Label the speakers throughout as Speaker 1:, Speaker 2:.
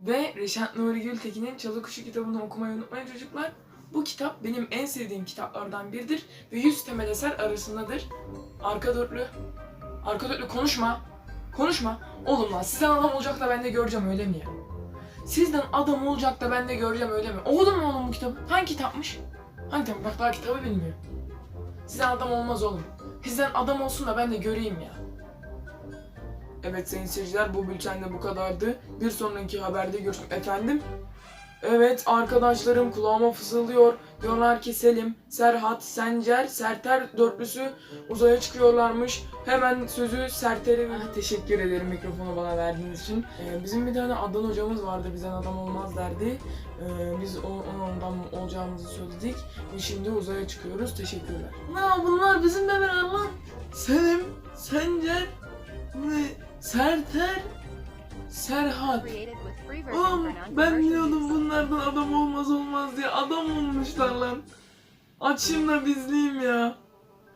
Speaker 1: Ve Reşat Nuri Gültekin'in Çalı Kuşu kitabını okumayı unutmayın çocuklar. Bu kitap benim en sevdiğim kitaplardan biridir ve 100 temel eser arasındadır. Arka dörtlü. Arka dörtlü konuşma. Konuşma. Oğlum lan sizden adam olacak da ben de göreceğim öyle mi ya? Sizden adam olacak da ben de göreceğim öyle mi? Okudun mu oğlum bu kitabı? Hangi kitapmış? Hangi kitap? Bak daha kitabı bilmiyorum. Sizden adam olmaz oğlum. Sizden adam olsun da ben de göreyim ya. Evet sayın seyirciler bu bültende bu kadardı. Bir sonraki haberde görüşmek efendim. Evet arkadaşlarım kulağıma fısıldıyor. Diyorlar ki Selim, Serhat, Sencer, Serter dörtlüsü uzaya çıkıyorlarmış. Hemen sözü Serter'e ver- Teşekkür ederim mikrofonu bana verdiğiniz için. Ee, bizim bir tane Adnan hocamız vardı bizden adam olmaz derdi. Ee, biz o, ondan olacağımızı söyledik. Ve şimdi uzaya çıkıyoruz. Teşekkürler. Ne bunlar bizim beraber lan. Selim, Sencer, ve Serter, Serhat. Oğlum ben biliyordum
Speaker 2: use.
Speaker 1: bunlardan adam olmaz olmaz diye adam olmuşlar lan. Açayım da bizleyeyim ya.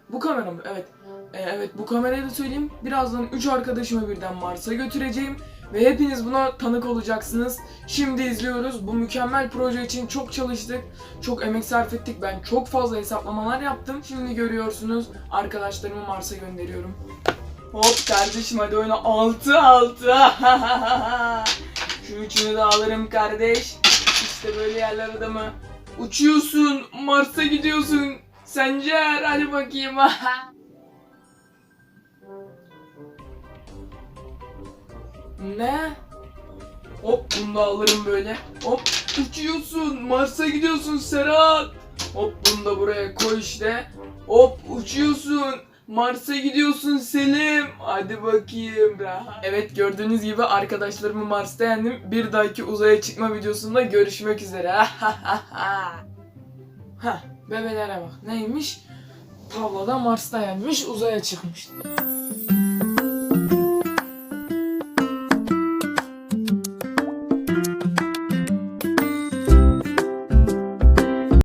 Speaker 1: Bu kamera mı? Evet. Ee, evet bu kamerayı da söyleyeyim. Birazdan 3 arkadaşımı birden Mars'a götüreceğim. Ve hepiniz buna tanık olacaksınız. Şimdi izliyoruz. Bu mükemmel proje için çok çalıştık. Çok emek sarf ettik. Ben çok fazla hesaplamalar yaptım. Şimdi görüyorsunuz. Arkadaşlarımı Mars'a gönderiyorum. Hop kardeşim hadi oyna 6 6. Şu üçünü de alırım kardeş. İşte böyle yerler adamı. Uçuyorsun, Mars'a gidiyorsun. Sencer hadi bakayım. ne? Hop bunu da alırım böyle. Hop uçuyorsun, Mars'a gidiyorsun Serhat. Hop bunu da buraya koy işte. Hop uçuyorsun. Mars'a gidiyorsun Selim. Hadi bakayım. Evet gördüğünüz gibi arkadaşlarımı Mars'ta yendim. Bir dahaki uzaya çıkma videosunda görüşmek üzere. Hah bebelere bak. Neymiş? Tavlada Mars'ta yenmiş uzaya çıkmış.